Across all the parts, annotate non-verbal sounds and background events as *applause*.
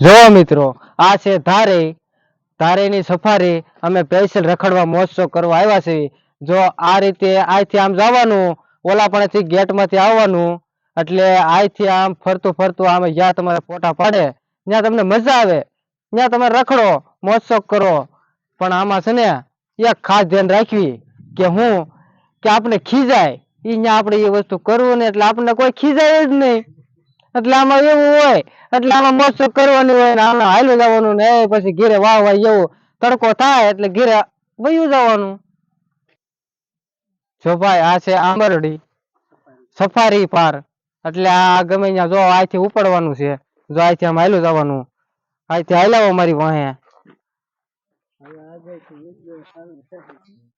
જો મિત્રો, આ છે ધારે. ધારેની સફારી અમે પેન્સિલ રખડવા મહોત્સવ કરવા આવ્યા છીએ. જો આ રીતે અહીંથી આમ જવાનું ઓલા પણથી ગેટમાંથી આવવાનું, એટલે અહીંથી આમ ફરતું ફરતું આમ જ્યાં તમારે ફોટા પાડે, ત્યાં તમને મજા આવે. ત્યાં તમે રખડો, મહોત્સવ કરો. પણ આમાં છે ને, એક ખાસ ધ્યાન રાખવી કે હું, કે આપણે ખીજાય. એ ત્યાં આપણે એ વસ્તુ કરવું ને એટલે આપણને કોઈ ખીજાય જ નહીં. એટલે આમાં એવું હોય, એટલે આમાં મહોત્સવ કરવાની હોય ને આમાં હાલ્યું જવાનું ને પછી ઘીરે વાહ વાહ એવું તડકો થાય એટલે ઘીરે વયું જવાનું. જો ભાઈ, આ છે આંબરડી સફારી પાર. એટલે આ ગમે ત્યાં જો અહીંથી ઉપડવાનું છે, જો અહીંથી આમ હાલ્યું જવાનું. અહીંથી હાલ્યાવો મારી વાહે.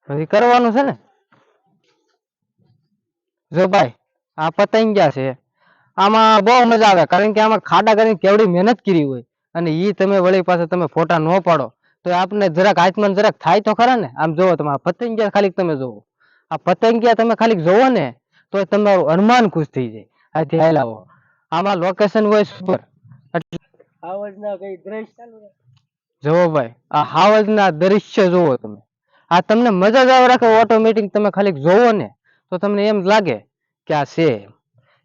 પછી કરવાનું છે ને? જો ભાઈ, આ પતંગ્યા છે. આમાં બહુ મજા આવે કારણ કે આમાં ખાડા કરીને કેવડી મહેનત કરી હોય. અને એ તમે વળી પાસે તમે ફોટા ન પાડો તો આપને જરાક આત્મન જરાક થાય તો ખરા ને? આમ જોવો તમે આ પતંગિયા ખાલી તમે જોવો. આ પતંગિયા તમે ખાલી જોવો ને તો તમારું અરમાન ખુશ થઈ જાય. આથી હાલાવો આમાં લોકેશન હોય સુપર કઈ દ્રશ્ય જોવો ભાઈ આ હાવજના દ્રશ્ય જોવો તમે. આ તમને મજા જ આવે રાખે ઓટોમેટિક તમે ખાલી જોવો ને તો તમને એમ લાગે કે આ છે.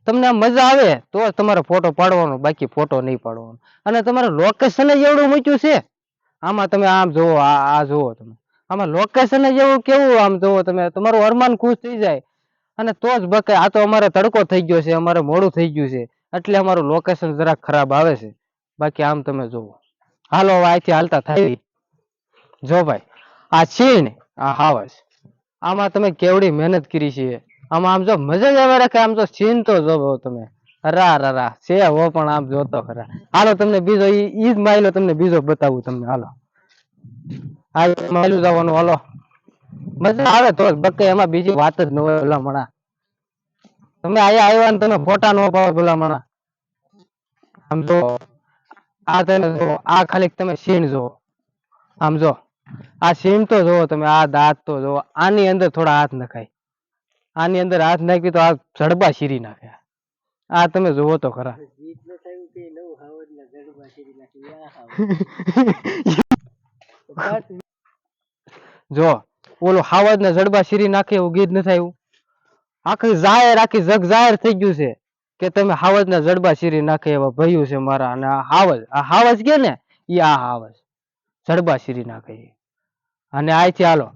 તમને મજા આવે, તો તમારે ફોટો પાડવાનો, બાકી ફોટો નહીં પાડવાનો. અને તમારે લોકેશન જ એવડું મૂક્યું છે? આમાં તમે આમ જુઓ આ જોવો તમે. આમાં લોકેશન જ એવું કેવું આમ જુઓ તમે? તમારું અરમાન ખુશ થઈ જાય. અને તો જ બકે, આ તો અમારે તડકો થઈ ગયો છે, અમારે મોડું થઈ ગયું છે. એટલે અમારું લોકેશન જરાક ખરાબ આવે છે. બાકી આમ તમે જુઓ હાલો અહીંથી હાલતા થાય. જો ભાઈ, આ છે ને આ હાવસ આમાં તમે કેવડી મહેનત કરી છે. આમાં આમ જો મજા જ આવે રાખે આમ તો સીન તો જોવો તમે. રા રા રા છે હો પણ આમ જોતો ખરા. હાલો તમને બીજો ઈ જ માયલો તમને બીજો બતાવું તમને, હાલો. આ માયલું જવાનું, હાલો. મજા આવે તો બકે એમાં બીજી વાત જ ન હોય ભલામણા. તમે અહીંયા આવ્યા ને તમે ફોટા ન ભલા મણા આમ જો, આ તમે જો, આ ખાલી તમે સીન જો આમ જો, આ સીન તો જોવો તમે, આ દાંત તો જોવો આની અંદર થોડા હાથ નખાય. આની અંદર હાથ નાખી તો આ જડબા શીરી નાખે. આ તમે જોવો તો ખરા. *laughs* જો ઓલો હાવજ ને જડબા શીરી નાખે એવું ગીત નથી આવ્યું આખી જાહેર આખી જગ જાહેર થઈ ગયું છે કે તમે હાવજ ના જડબા શીરી નાખે એવા ભયું છે મારા. અને આ હાવજ આ હાવજ કે ને એ આ હાવજ. જડબા શીરી નાખે. અને આયથી હાલો.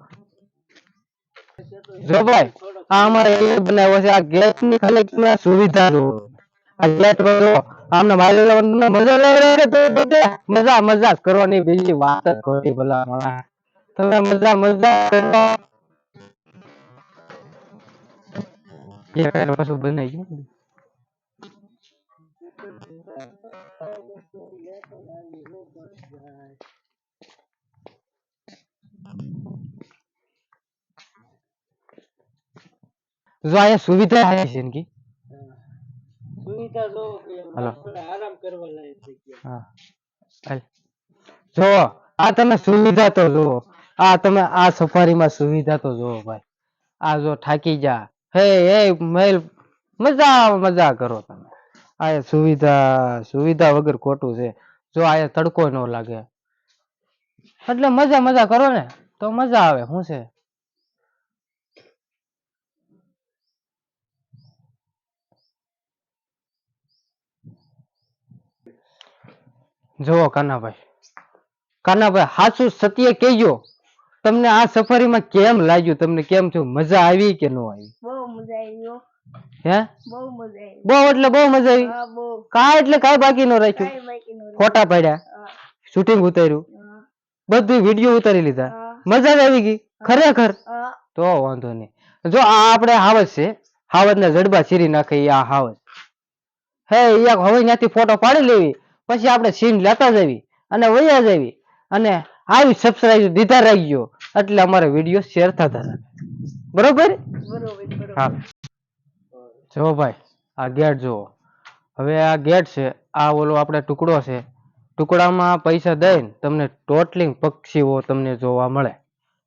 જો ભાઈ આ અમારે એ બનાવ્યો છે. આ ગેસની ખાલી તમે સુવિધા જુઓ આ ગેટ બધો આમને મારી મજા લઈ તો બધે મજા મજા કરવાની બીજી વાત જ ખોટી ભલા માણસ. તમે મજા મજા કરો. ગયું જો અહીંયા સુવિધા આવી છે ને સુવિધા જો આરામ કરવા લાયક જગ્યા હા. જો આ તમે સુવિધા તો જુઓ. આ તમે આ સફારીમાં સુવિધા તો જુઓ ભાઈ. આ જો થાકી જા. હે હે મેલ મજા મજા કરો તમે. આ સુવિધા સુવિધા વગર ખોટું છે. જો આ તડકો ન લાગે. એટલે મજા મજા કરો ને. તો મજા આવે શું છે? જુઓ કાનાભાઈ. કાનાભાઈ હાચું સત્ય કહેજો. તમને આ સફારીમાં કેમ લાગ્યું? તમને કેમ થયું? મજા આવી કે ન આવી? બહુ મજા આવી હે. બહુ મજા આવી. બહુ એટલે બહુ મજા આવી? કા એટલે કાંઈ બાકી ન રાખ્યું. ફોટા પાડ્યા? શૂટિંગ ઉતાર્યું? બધું વીડિયો ઉતારી લીધા? મજા જ આવી ગઈ? ખરેખર? તો વાંધો નહીં. જો આ આપણે હાવજ છે. હાવજ ના જડબા ચીરી નાખે આ હાવજ. હે એક હવે ત્યાંથી ફોટો પાડી લેવી. પછી આપણે સીન લેતા જવી અને વયા જવી અને આવી સબસ્ક્રાઇબ દીધા રાખજો. એટલે અમારે વીડિયો શેર થતા રહે બરોબર? હા. જો ભાઈ, આ ગેટ જુઓ. હવે આ ગેટ છે, આ ઓલો આપણે ટુકડો છે. ટુકડામાં પૈસા દઈને તમને ટોટલિંગ પક્ષીઓ તમને જોવા મળે.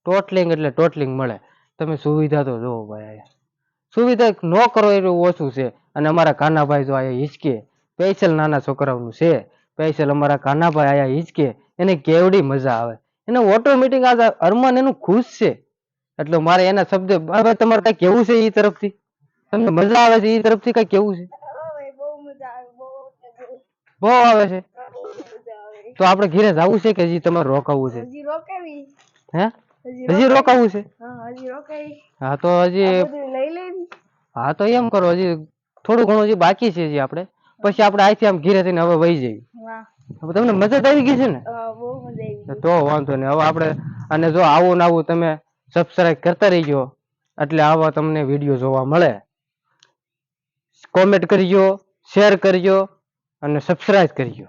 ટોટલિંગ એટલે ટોટલિંગ મળે. તમે સુવિધા તો જોવો ભાઈ. સુવિધા ન કરો એટલું ઓછું છે. અને અમારા કાનાભાઈ જો અહીંયા હિચકે સ્પેશિયલ નાના છોકરાઓનું છે. સ્પેશિયલ અમારા કાનાભાઈ આયા હિંચકે. એને કેવડી મજા આવે. એને ઓટોમેટિક આજે અરમાન એનું ખુશ છે. એટલે મારે એના શબ્દ તમારે કઈ કેવું છે એ તરફથી? તમને મજા આવે છે એ તરફથી કઈ કેવું છે? બહુ આવે છે. તો આપણે ઘીરે જવું છે કે હજી તમારે રોકાવું છે? હજી રોકાવી. હે? હજી હજી રોકાવું. છે? હા હજી રોકાવી. હા તો હજી લઈ લેવી. હા તો એમ કરો હજી થોડું ઘણું હજી બાકી છે હજી આપણે. પછી આપણે અહીંથી આમ ઘીરે થઈને હવે વહી જઈએ. હવે તમને મજા આવી ગઈ છે ને? તો વાંધો નહીં. હવે આપણે અને જો આવું ને આવું તમે સબસ્ક્રાઇબ કરતા રહીજો. એટલે આવા તમને વીડિયો જોવા મળે. કોમેન્ટ કરજો શેર કરજો અને સબસ્ક્રાઇબ કરજો.